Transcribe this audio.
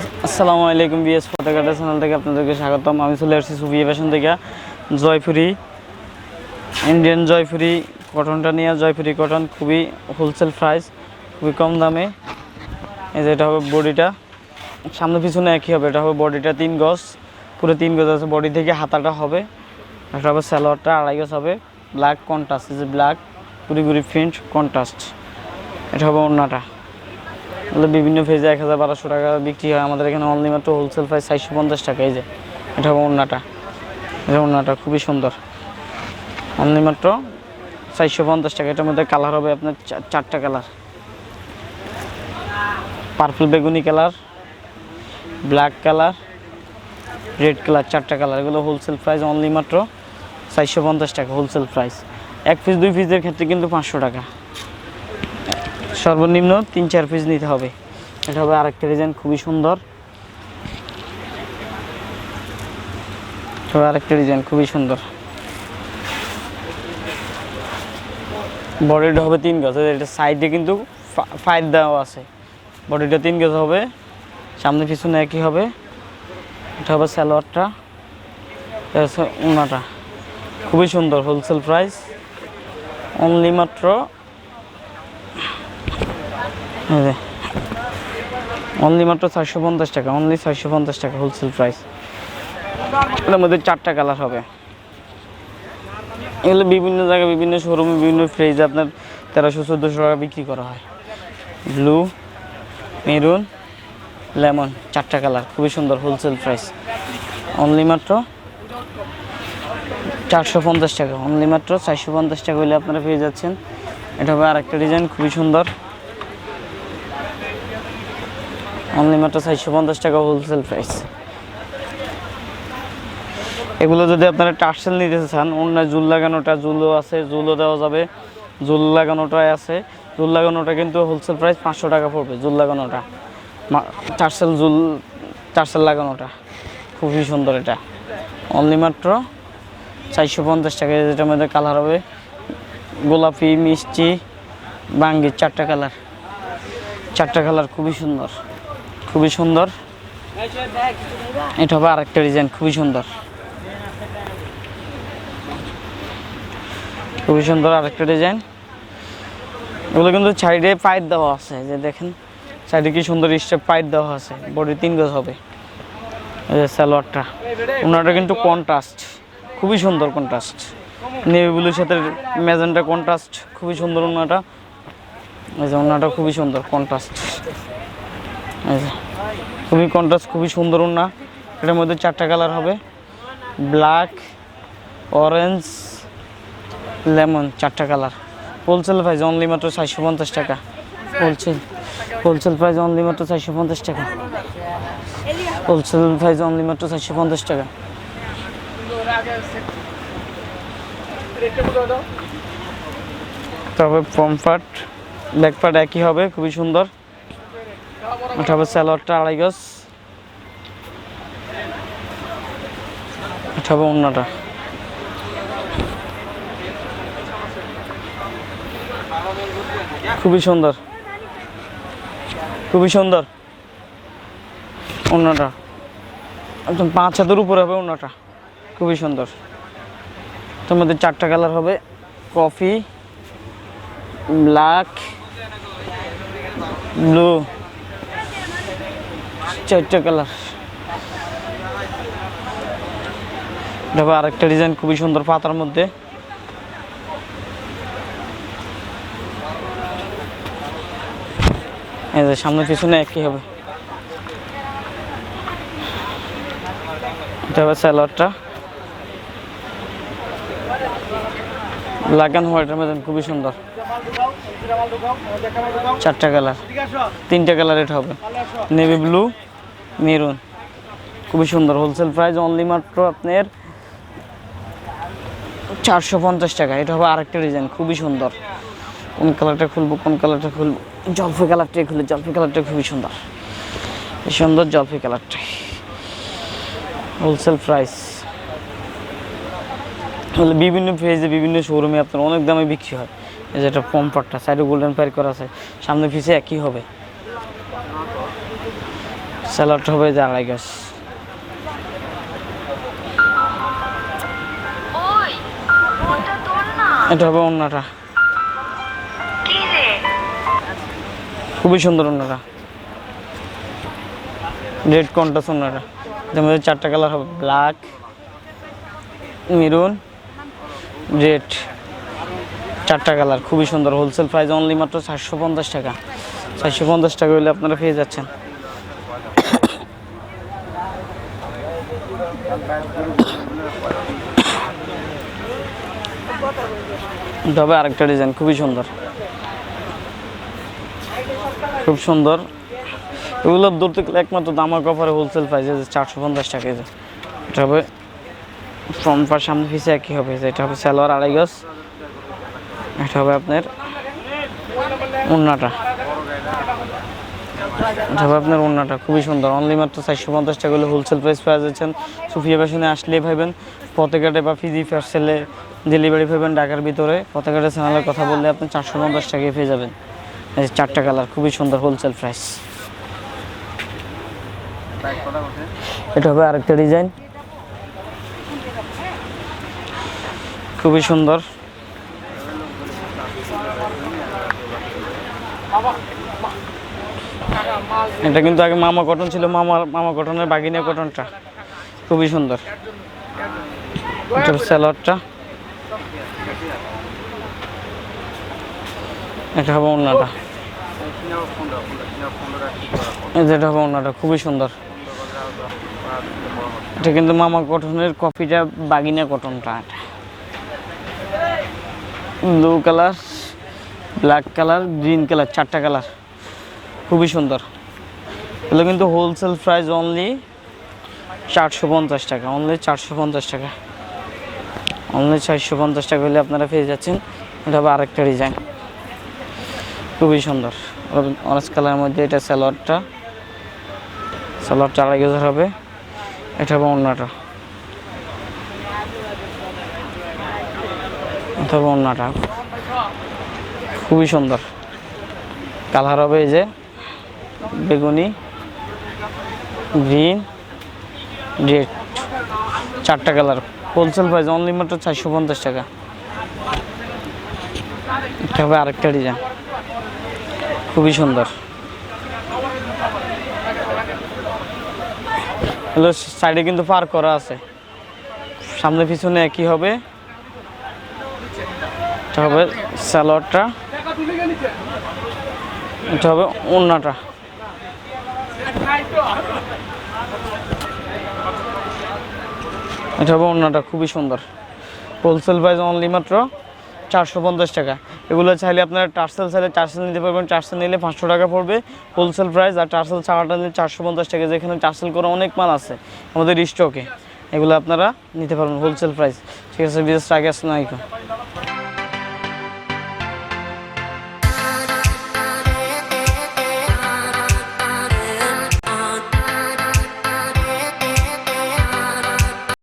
আসসালামু আলাইকুম BS photographer channel থেকে আপনাদেরকে স্বাগতম। আমি চলে আসছি সুফিয়া ফ্যাশন থেকে। জয়পুরি ইন্ডিয়ান জয়পুরি কটনটা নিয়ে। জয়পুরি কটন খুবই হোলসেল প্রাইস খুবই কম দামে। এই যে এটা হবে বডিটা। সামনে পিছনে একই হবে। এটা হবে বডিটা তিন গজ। পুরো তিন গজ আছে। বডি থেকে হাতাটা হবে। এটা হবে স্যালোয়ারটা আড়াই গজ হবে। ব্ল্যাক কন্ট্রাস্ট যে ব্ল্যাক গুড়ি গুড়ি প্রিন্ট কন্ট্রাস্ট এটা হবে অন্যটা এগুলো বিভিন্ন ফেজে এক হাজার বারোশো টাকা বিক্রি হয়। আমাদের এখানে অনলি মাত্র হোলসেল প্রাইস চারশো পঞ্চাশ টাকা, এই যে। এটা ওড়নাটা। এটা ওড়নাটা, খুবই সুন্দর। অনলি মাত্র চারশো পঞ্চাশ টাকা। এটার মধ্যে কালার হবে আপনার চারটা কালার পার্পল বেগুনি colour black colour red colour চারটা কালার এগুলো হোলসেল প্রাইস অনলি মাত্র চারশো পঞ্চাশ টাকা হোলসেল প্রাইস এক পিস দুই পিসের ক্ষেত্রে কিন্তু পাঁচশো টাকা। সর্বনিম্ন তিন, চার পিস নিতে হবে। এটা হবে আরেকটা ডিজাইন খুবই সুন্দর। আরেকটা ডিজাইন খুবই সুন্দর। বডিটা হবে তিন গজ এটা সাইডে কিন্তু ফাইট দেওয়া আছে। বডিটা তিন গজ হবে, সামনে পিছনে একই হবে। এটা হবে হচ্ছে উনাটা খুবই সুন্দর হোলসেল প্রাইস অনলি মাত্র অনলি মাত্র চারশো পঞ্চাশ টাকা অনলি চারশো পঞ্চাশ টাকা হোলসেল প্রাইস এটার মধ্যে চারটা কালার হবে। এগুলো বিভিন্ন জায়গায়, বিভিন্ন শোরুমে বিভিন্ন ফ্রেজে আপনার তেরোশো, চোদ্দোশো টাকা বিক্রি করা হয়। ব্লু মেরুন লেমন চারটা কালার খুবই সুন্দর হোলসেল প্রাইস অনলি মাত্র চারশো পঞ্চাশ টাকা অনলি মাত্র চারশো পঞ্চাশ টাকা হলে আপনারা পেয়ে যাচ্ছেন। এটা হবে আরেকটা ডিজাইন খুবই সুন্দর। অনলি মাত্র চারশো পঞ্চাশ টাকা হোলসেল প্রাইস এগুলো যদি আপনারা টার্সেল নিতে চান অন্য জুল লাগানোটা জুলও আছে, জুলও দেওয়া যাবে। জুল লাগানোটাই আছে। জুল লাগানোটা কিন্তু হোলসেল প্রাইস পাঁচশো টাকা পড়বে, জুল লাগানোটা। টার্সেল জুল টার্সেল লাগানোটা। খুবই সুন্দর এটা। অনলি মাত্র চারশো পঞ্চাশ টাকা যেটার মধ্যে কালার হবে গোলাপি, মিষ্টি বাঙ্গি চারটা কালার চারটা কালার খুবই সুন্দর। খুবই সুন্দর। এটা হবে আরেকটা ডিজাইন, খুবই সুন্দর। খুবই সুন্দর আরেকটা ডিজাইন। এগুলো কিন্তু সাইডে পাইপ দেওয়া আছে যে দেখেন। সাইডে কি সুন্দর স্টেপ পাইপ দেওয়া আছে, বডি তিন গজ হবে। সালোয়ারটা। ওনাটা কিন্তু কন্ট্রাস্ট খুবই সুন্দর কন্ট্রাস্ট নেভি ব্লুর সাথে ম্যাজেন্টা কন্ট্রাস্ট খুবই সুন্দর ওনাটা ওনাটা খুবই সুন্দর কন্ট্রাস্ট খুবই কন্ট্রাস্ট খুবই সুন্দর ওনা এটার মধ্যে চারটা কালার হবে। ব্ল্যাক অরেঞ্জ লেমন চারটা কালার হোলসেল প্রাইস অনলি মাত্র চারশো পঞ্চাশ টাকা। হোলসেল হোলসেল প্রাইস অনলি মাত্র চারশো পঞ্চাশ টাকা। হোলসেল প্রাইস অনলি মাত্র চারশো পঞ্চাশ টাকা। তবে ফর্ম পার্ট ব্যাক পার্ট একই হবে, খুবই সুন্দর। এটা হবে স্যালোয়ারটা আড়াই গজ। এটা অন্যটা খুবই সুন্দর। খুবই সুন্দর। অন্যটা একদম পাঁচ হাতের উপরে হবে অন্যটা খুবই সুন্দর। মধ্যে চারটা কালার হবে। Coffee, black, blue. চারটা কালার হবে আরেকটা ডিজাইন খুবই সুন্দর পাতার মধ্যে। এই যে সামনে পিছনে একই হবে। এটা হবে ব্ল্যাক অ্যান্ড হোয়াইটের মধ্যে খুবই সুন্দর। চারটা কালার তিনটা কালার এটা হবে। Navy blue maroon. খুবই সুন্দর। হোলসেল প্রাইস অনলি মাত্র আপনার চারশো পঞ্চাশ টাকা। এটা হবে আরেকটা ডিজাইন খুবই সুন্দর। কোন কালারটা খুলবো, কোন কালারটা খুলবো? জলফি কালারটাই খুলে জলফি কালারটা খুবই সুন্দর। এই সুন্দর জলফি কালারটাই হোলসেল প্রাইস হলে বিভিন্ন পেজে বিভিন্ন শোরুমে আপনার অনেক দামে বিক্রি হয়। এই যে এটা পম্পারটা সাইডে গোল্ডেন ফায়ার করা আছে। সামনে পিছে একই হবে। স্যালাড হবে আড়াই গাছ এটা হবে অন্যটা। খুবই সুন্দর অন্যটা। রেড কন্টাস অন্যটা। যেমন চারটা কালার হবে ব্ল্যাক মেরুন রেড। চারটা কালার খুবই সুন্দর। হোলসেল প্রাইস অনলি মাত্র চারশো পঞ্চাশ টাকা। চারশো পঞ্চাশ টাকা হলে আপনারা পেয়ে যাচ্ছেন। তবে আরেকটা ডিজাইন, খুবই সুন্দর। খুব সুন্দর। এগুলো দূর থেকে একমাত্র দামের কপারে হোলসেল প্রাইস আছে চারশো পঞ্চাশ টাকা। এটা হবে ফ্রন্ট পার সামনে ফিসে একই হবে এটা হবে স্যালোয়ার আড়াই গজ। এটা হবে আপনার উন্নাটা এটা আপনার উন্নাটা খুবই সুন্দর। অনলি মাত্র চারশো পঞ্চাশ টাকা হলে হোলসেল প্রাইস পাওয়া যাচ্ছেন সুফিয়া ফ্যাশনে আসলেই ভাবেন পতেঘাটে বা ফিজি পার্সেলে ডেলিভারি পাবেন ঢাকার ভিতরে। পতেঘাটে চ্যানেলের কথা বললে আপনি চারশো পঞ্চাশ টাকায় পেয়ে যাবেন। এই চারটা কালার খুবই সুন্দর হোলসেল প্রাইস এটা হবে আরেকটা ডিজাইন খুবই সুন্দর। এটা কিন্তু আগে মামা কটন ছিল, মামা মামা কটনের বাগিনা কটনটা খুবই সুন্দর। স্যালাডটা এটা হবে অন্যটা এই যে এটা হবে অন্যটা খুবই সুন্দর। এটা কিন্তু মামা কটনের কফিটা বাগিনা কটনটা এটা blue colour, black colour, green colour, চারটা কালার। খুবই সুন্দর। এগুলো কিন্তু হোলসেল প্রাইস অনলি চারশো পঞ্চাশ টাকা অনলি চারশো পঞ্চাশ টাকা। অনলি চারশো পঞ্চাশ টাকা হলে আপনারা পেয়ে যাচ্ছেন। এটা হবে আরেকটা ডিজাইন খুবই সুন্দর। অরেঞ্জ কালারের মধ্যে এটা স্যালোয়ারটা স্যালোয়ারটা আড়াই গেজার হবে। এটা হবে অন্যটা। হবে অন্যটা। খুবই সুন্দর। কালার হবে এই যে বেগুনি, গ্রিন, রেড। চারটা কালার। হোলসেল প্রাইস অনলি মাত্র চারশো পঞ্চাশ টাকা। এটা হবে আরেকটা ডিজাইন খুবই সুন্দর। সাইডে কিন্তু পার করা আছে। সামনে পিছনে একই হবে। এটা হবে স্যালোয়ারটা। এটা হবে ওন্নাটা। এটা হবে অন্যটা খুবই সুন্দর। হোলসেল প্রাইস অনলি মাত্র চারশো পঞ্চাশ টাকা। এগুলো চাইলে আপনারা টার্সেল চাইলে টার্সেল নিতে পারবেন। টার্সেল নিলে পাঁচশো টাকা পড়বে হোলসেল প্রাইস আর টার্সেল ছাড়াটা নিলে চারশো পঞ্চাশ টাকা। যেখানে টার্সেল করা অনেক মাল আছে আমাদের স্টকে এগুলো আপনারা নিতে পারবেন হোলসেল প্রাইস ঠিক আছে বিশেষ আগে আসলে